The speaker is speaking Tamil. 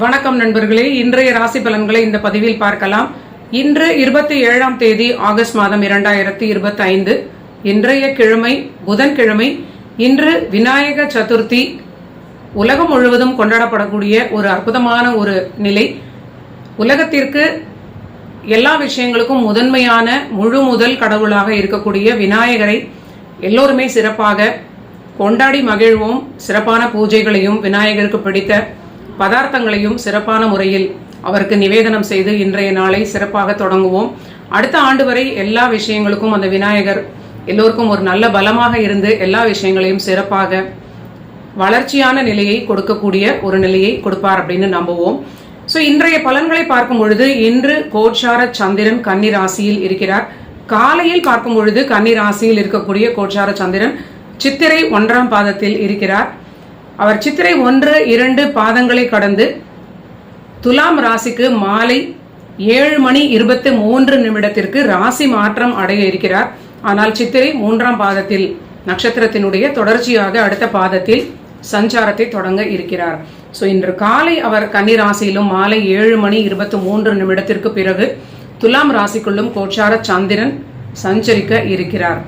வணக்கம் நண்பர்களே. இன்றைய ராசி பலன்களை இந்த பதிவில் பார்க்கலாம். இன்று இருபத்தி ஏழாம் தேதி ஆகஸ்ட் மாதம் இரண்டாயிரத்தி இருபத்தி ஐந்து இன்றைய கிழமை புதன்கிழமை. இன்று விநாயக சதுர்த்தி. உலகம் முழுவதும் கொண்டாடப்படக்கூடிய ஒரு அற்புதமான ஒரு நிலை. உலகத்திற்கு எல்லா விஷயங்களுக்கும் முதன்மையான முழு முதல் கடவுளாக இருக்கக்கூடிய விநாயகரை எல்லோருமே சிறப்பாக கொண்டாடி மகிழ்வோம். சிறப்பான பூஜைகளையும் விநாயகருக்கு பிடித்த பதார்த்தங்களையும் சிறப்பான முறையில் அவருக்கு நிவேதனம் செய்து இன்றைய நாளை சிறப்பாக தொடங்குவோம். அடுத்த ஆண்டு வரை எல்லா விஷயங்களுக்கும் அந்த விநாயகர் எல்லோருக்கும் ஒரு நல்ல பலமாக இருந்து எல்லா விஷயங்களையும் சிறப்பாக வளர்ச்சியான நிலையை கொடுக்கக்கூடிய ஒரு நிலையை கொடுப்பார் அப்படின்னு நம்புவோம். ஸோ இன்றைய பலன்களை பார்க்கும் பொழுது இன்று கோட்சார சந்திரன் கன்னி ராசியில் இருக்கிறார். காலையில் பார்க்கும் பொழுது கன்னி ராசியில் இருக்கக்கூடிய கோட்சார சந்திரன் சித்திரை ஒன்றாம் பாதத்தில் இருக்கிறார். அவர் சித்திரை ஒன்று இரண்டு பாதங்களை கடந்து துலாம் ராசிக்கு மாலை ஏழு மணி இருபத்தி மூன்று நிமிடத்திற்கு ராசி மாற்றம் அடைய இருக்கிறார். ஆனால் சித்திரை மூன்றாம் பாதத்தில் நட்சத்திரத்தினுடைய தொடர்ச்சியாக அடுத்த பாதத்தில் சஞ்சாரத்தை தொடங்க இருக்கிறார். ஸோ இன்று காலை அவர் கன்னி ராசியிலும் மாலை ஏழு மணி இருபத்தி மூன்று நிமிடத்திற்கு பிறகு துலாம் ராசிக்குள்ளும் கோச்சார சந்திரன் சஞ்சரிக்க இருக்கிறார்.